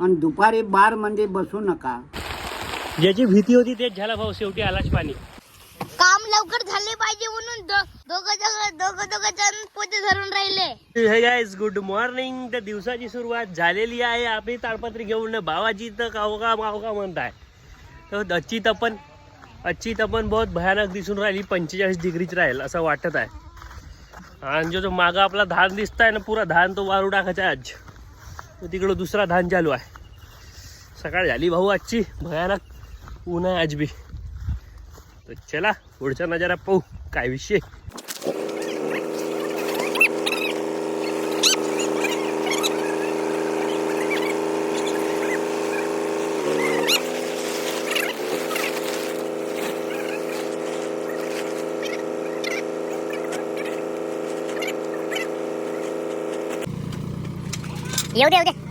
आणि दुपारी बारमध्ये बसू नका. ज्याची भीती होती तेच झाला भाऊ शेवटी आलाच पाणी. काम लवकर झाले पाहिजे म्हणून दोघं दोघं दोघं दोघं जण पोते धरून राहिले. हे गाईज गुड मॉर्निंग तर दिवसाची सुरुवात झालेली आहे. आपली ताडपत्री घेऊन बाबाजी तर कावका मावका म्हणताय. तर आजची तपन आजची तपन बहुत भयानक दिसून राहिली. पंचेचाळीस डिग्रीच राहील असं वाटत आहे. आणि जो जो मागं आपला धान दिसताय ना पुरा धान तो वारू टाकायचा आज. तो तिकडं दुसरा धान चालू आहे. सकाळ झाली भाऊ आजची. भयानक ऊन आहे आज बी. तर चला पुढचा नजारा पाहू. काय विषय? येऊ दे येऊ दे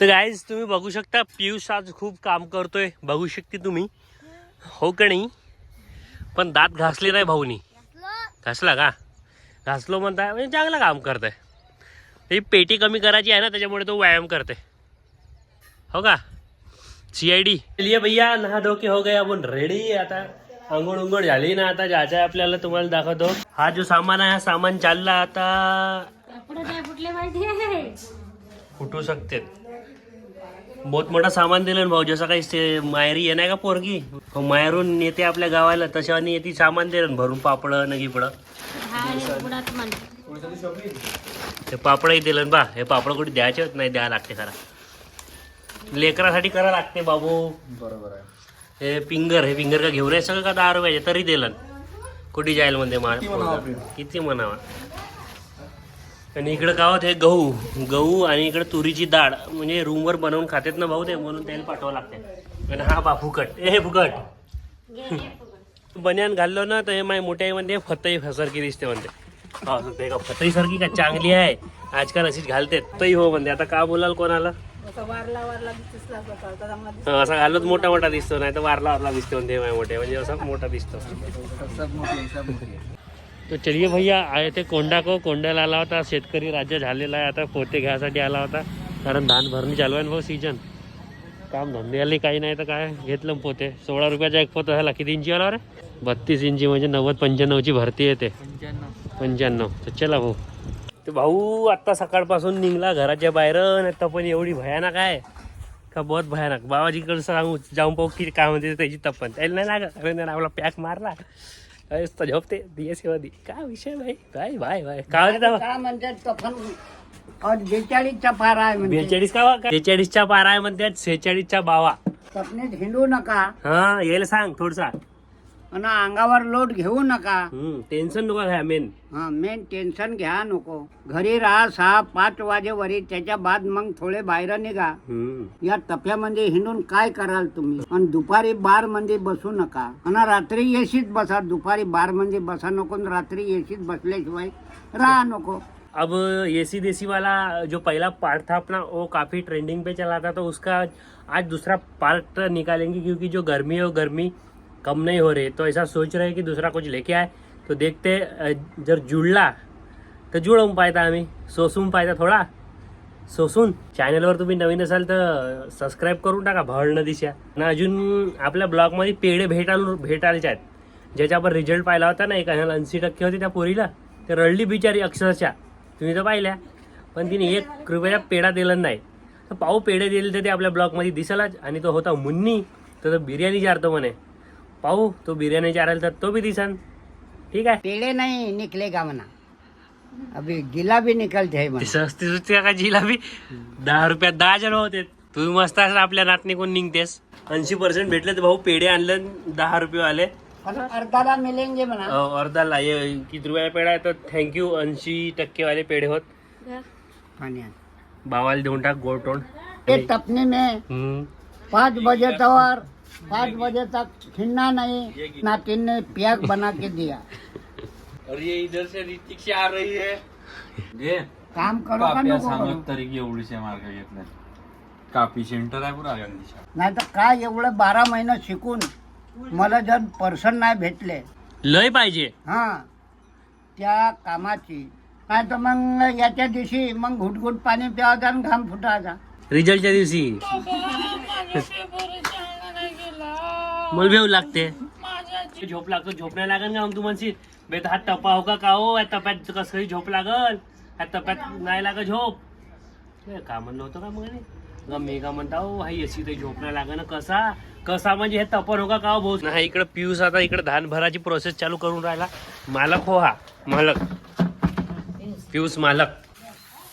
तर तुम्ही बघू शकता, पियुष आज खूप काम करतोय. बघू शकते तुम्ही. हो का नाही? पण दात घासले नाही भाऊनी. घासला का? घासलो म्हणताय म्हणजे चांगलं काम करतंय. ही पेटी कमी करायची आहे ना त्याच्यामुळे तो व्यायाम करते हो का? सी आय डी चलिए भैया नहा धो के हो गए आपण रेडी आता. अंघोळ उंघोळ झाली ना आता जायचं आहे आपल्याला तुम्हाला दाखवतो. हा जो सामान आहे हा सामान चालला आता. फुटू शकते. बहुत मोठा सामान दिलं ना भाऊ जसं काही से- मायरी आहे नाही का पोरगी? हो, मायरून येते आपल्या गावाला तशाने येते सामान दिलं ना भरून पापड न गिपड ते पापडही दिलं ना बा हे पापड कुठे द्यायचे होत नाही द्यावं लागते खरा. लेकरासाठी करा लागते बाबू. बरोबर आहे. हे पिंगर हे पिंगर का घेऊन आहे सगळं का दहा रुपयाचे? तरी दिलं कुठे जाईल म्हणते मा किती म्हणावं आपली? किती म्हणावा? आणि इकडं काय होत हे गहू गहू आणि इकडे तुरीची डाळ म्हणजे रूमवर बनवून खातेत ना भाऊ ते म्हणून त्याला पाठवावं लागते आणि हा बा फुकट. ए हे फुकट. बन्यान घाललो ना तर हे माय मोठ्या म्हणते फतई सारखी दिसते म्हणते. हा, ते का फतई सारखी का चांगली आहे? आजकाल अशीच घालते तई हो म्हणते आता का बोलाल कोणाला? हा, असा घालत मोठा मोठा दिसतो नाही तर वारला वारला दिसतो म्हणते माय मोठे म्हणजे असा मोठा दिसतो. आहे. तो चलिए भैया आए ते कोंडा को. कोंड्याला आला होता शेतकरी राज्य झालेला आहे. आता पोते घ्यायसाठी आला होता. कारण धान भरणी चालू आहे ना भाऊ सीजन काम धंद्याला काही नाही तर काय? घेतलं पोते. सोळा रुपयाचा एक पोत झाला. किती इंची आला रे बत्तीस इंची म्हणजे नव्वद पंच्याण्णवची भरती येते. पंच्याण्णव. तर चला भाऊ. ते भाऊ आत्ता सकाळपासून निघला घराच्या बाहेर आता पण एवढी भयानक आहे. का बहुत भयानक. बाबाजीकडे सांगू जाऊन पाहू की काय म्हणते त्याची तपन त्याला नाही लागत. अरे आपला पॅक मारला. अरे तो झोपते दिये दी काय विषय भाई? भाई भाई भाई. काय म्हणते? तेव्हा? काय म्हणतात और बेचाळीसचा फार आहे म्हणजे बेचाळीस का बेचाळीसच्या पारा आहे म्हणतात सेहेचाळीसच्या बावा. सपनेत हिंडू नका. हा यायला सांग थोडसा. आणि अंगावर लोट घेऊ नका. टेन्शन नको घ्या मेन हा मेन टेन्शन घ्या नको. घरी राहा सहा पाच वाजेवरी त्याच्या बाद मग थोडे बाहेर निघा. या टप्प्यामध्ये हिंडून काय कराल तुम्ही? आणि दुपारी बारमध्ये बसू नका. आणि रात्री एसीत बसा दुपारी बारमध्ये बसा नको रात्री एसीत बसल्याशिवाय राहा नको. अब एसी देसी वाला जो पहला पार्ट था अपना वो काफी ट्रेंडिंग पे चला था तो उसका आज दूसरा पार्ट निकालेंगे क्योंकि जो गर्मी है वो गर्मी कम नहीं हो रही। तो ऐसा सोच रहे कि दूसरा कुछ लेके आए। तो देखते जर जुळला तर जुळवून पाहता आम्ही सोसून पाहता थोडा। सोसून चॅनलवर तुम्ही नवीन असाल तर सबस्क्राईब करून टाका भळ न दिशा। आणि अजून आपल्या ब्लॉगमध्ये पेढे भेटाल भेटायचे आहेत। ज्याच्यावर रिझल्ट पाहिला होता ना एका ऐंशी टक्के होती त्या पोरीला ते रडली बिचारी अक्षरशः। तुम्ही तर पाहिल्या। पण तिने एक रुपयाचा पेढा दिला नाही। तर पाऊ पेढे दिले तर ते आपल्या ब्लॉगमध्ये दिसलाच आणि तो होता मुन्नी तर बिर्याणी चारतो म्हणे पाहू तो बिर्याणी चारायला तर तो बी दिसन. ठीक आहे? पेड़े नहीं निकलेगा मना अभी जिलाबी निकलते है ती मना सस्ती सुस्ती का जिलाबी दहा रुपयात दहा जण होते. तुम्ही मस्त असं आपल्या नातनी कोण निघतेस? ऐंशी पर्सेंट भेटले तर भाऊ पेढे आणले दहा रुपये आले. अर्धाला मिलेंगे मना अं, अर्धाला. ये किती रुपया पेढा आहे? तर थँक्यू ऐंशी टक्के वाले पेढे होत. पाण्यात बावाला देऊन टाक गोड तोंड. ते तपने में हम्म. पाँच बजे तवर पाँच बजे तक छिड़ना नहीं नातिन ने पैक बना के दिया. और ये इधर से ऋतिक से आ रही है। ये काम करो का नको करू? सांगत तरी की एवढीशे मार्क घेतल्या कापी सेंटर आहे पुरा अगदीच्या नाही तर काय एवढं बारा महिने शिकून मला जर पर्सन नाही भेटले. लय पाहिजे. हा त्या कामाची. नाही तर मग याच्या दिवशी मग घुटघुट पाणी प्यावायचा आणि घाम फुटायचा रिझल्टच्या दिवशी. मला लागते. झोप लागतो झोप नाही लागन का मग तू म्हणशील? बेटा हा टपा हो का का हो या टप्यात कसं झोप लागल. ह्या टप्यात नाही लागत झोप. का म्हणलं होतं का मग मी का म्हणता हो हा एसी ते झोप नाही लागन. कसा? कसा म्हणजे हे तपन हो का का भाऊ? नाही इकडे पियूस आता इकडे धान भराची प्रोसेस चालू करून राहिला. मालक हो हा मालक. पियुष मालक.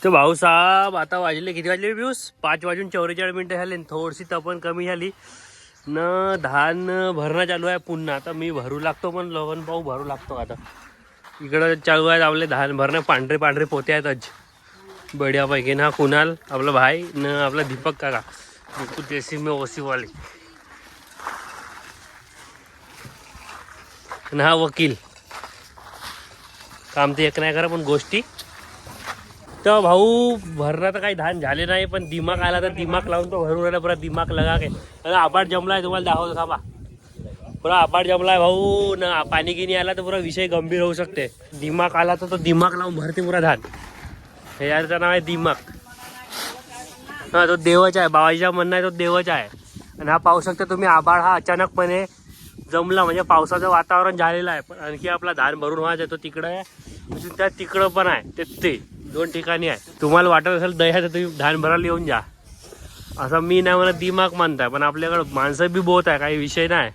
तर भाऊसाहेब आता वाजले किती वाजले पियुष पाच वाजून चौवेचाळीस मिनिटं झाले थोडीशी तपन कमी झाली. न धान भरणं चालू आहे पुन्हा. आता मी भरू लागतो पण लवण पाहू भरू लागतो आता. इकडं चालू आहे आपले धान भरणं. पांढरे पांढरे पोते आहेत आज. बढियापैकी ना कुणाल आपला भाई न आपला दीपक काका. बिलकुल देसी में ओसीवाले ना हा वकील. काम ते एक नाही करा पण गोष्टी. तर भाऊ भरणं तर काही धान झाले नाही पण दिमाग आला तर दिमाग लावून तो भरून राहिला पुरा दिमाग लगा काय आणि आबाड जमलाय तुम्हाला दाखवतो थांबा. पुरा आबाड जमलाय भाऊ ना पाणी गिनी आला तर पुरा विषय गंभीर होऊ शकते. दिमाग आला तर तो दिमाग लावून भरते पुरा धान. हे याचं नाव आहे दिमाग. हा तो देवच आहे बाबाजीचा म्हणणं आहे तो देवच आहे. आणि हा पाहू शकता तुम्ही आबाळ हा अचानकपणे जमला म्हणजे पावसाचं वातावरण झालेलं आहे. पण आणखी आपला धान भरून व्हायचा आहे तो तिकडं. आहे अजून त्या तिकडं पण आहे ते ते. दोन ठिकाणी आहे. तुम्हाला वाटत असेल दह्या तर तुम्ही धान भरायला येऊन जा. असं मी नाही म्हणत दिमाग मानताय पण आपल्याकडं माणसं बी बहुत आहे काही विषय नाही.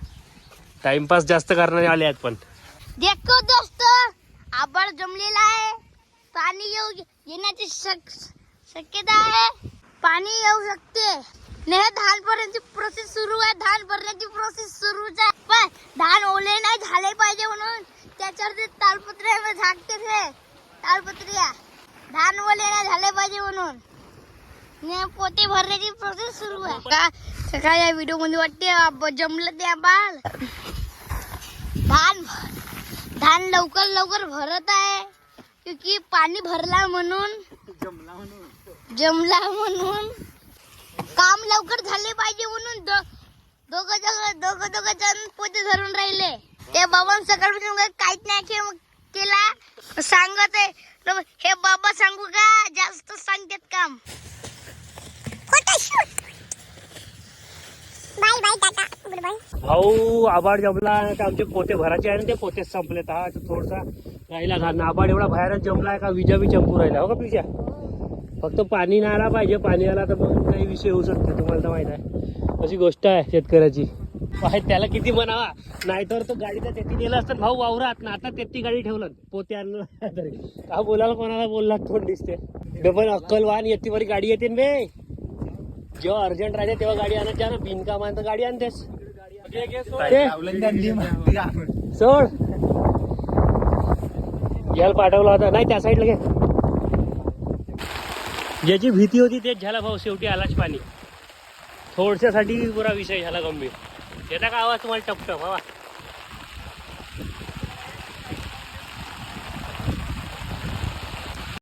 टाइमपास जास्त करणारे आले आहेत पण. देखो दोस्त आभाळ जमलेला आहे. पाणी येऊ येण्याची शक शक्यता आहे. पाणी येऊ शकते. नाही धान भरण्याची प्रोसेस सुरू आहे. धान भरण्याची प्रोसेस सुरूच आहे. पण धान ओले नाही झाले पाहिजे म्हणून त्याच्यावर ते तालपत्र्या झाकते ते. तालपत्र्या धान नाही झाले पाहिजे म्हणून. पोते भरण्याची प्रोसेस सुरू आहे. का सकाळी या व्हिडिओमध्ये वाटते जमलं ते आबाळ धान धान लवकर लवकर भरत आहे. क्योंकि पाणी भरला म्हणून. जमला म्हणून. काम लवकर झाले पाहिजे म्हणून दो- दोघं जण दोघं दोघं जण पोते धरून राहिले. ते बाबा सकाळपासून काही काहीच नाही केला. सांगत आहे. हे बाबा सांगू का? जास्त सांगतात काम. Bye bye tata. Good bye भाऊ आबाड जमला. तर आमचे पोते भरायचे आहे ना ते पोतेच संपलेत. हा तर थोडसा राहिला घालणं आबाड एवढा बाहेरच जमलाय का? विजा बी चंपू राहिला. हो का पिजा फक्त पाणी नाही आला पाहिजे. पाणी आला तर मग काही विषय होऊ शकतो. तुम्हाला तर माहीत आहे. अशी गोष्ट आहे शेतकऱ्याची. पाय त्याला किती म्हणावा? नाहीतर तो गाडीचा तेथी नेला असतं भाऊ वावरात. ना आता तेथी गाडी ठेवलं. पोते आणलं. तरी. का बोलायला कोणाला बोलला तोंड दिसते? डबल अक्कलवान येते बरी गाडी येते बे. जेव्हा अर्जंट राहते तेव्हा गाडी आणत जा ना बिनकामान तर गाडी आणतेस. सोड. याला पाठवला होता. नाही त्या साईडला घे. ज्याची भीती होती तेच झाला भाऊ. शेवटी आलाच पाणी. थोडशासाठी पुरा विषय झाला गंभीर. येता का आवाज तुम्हाला टपटप? हवा.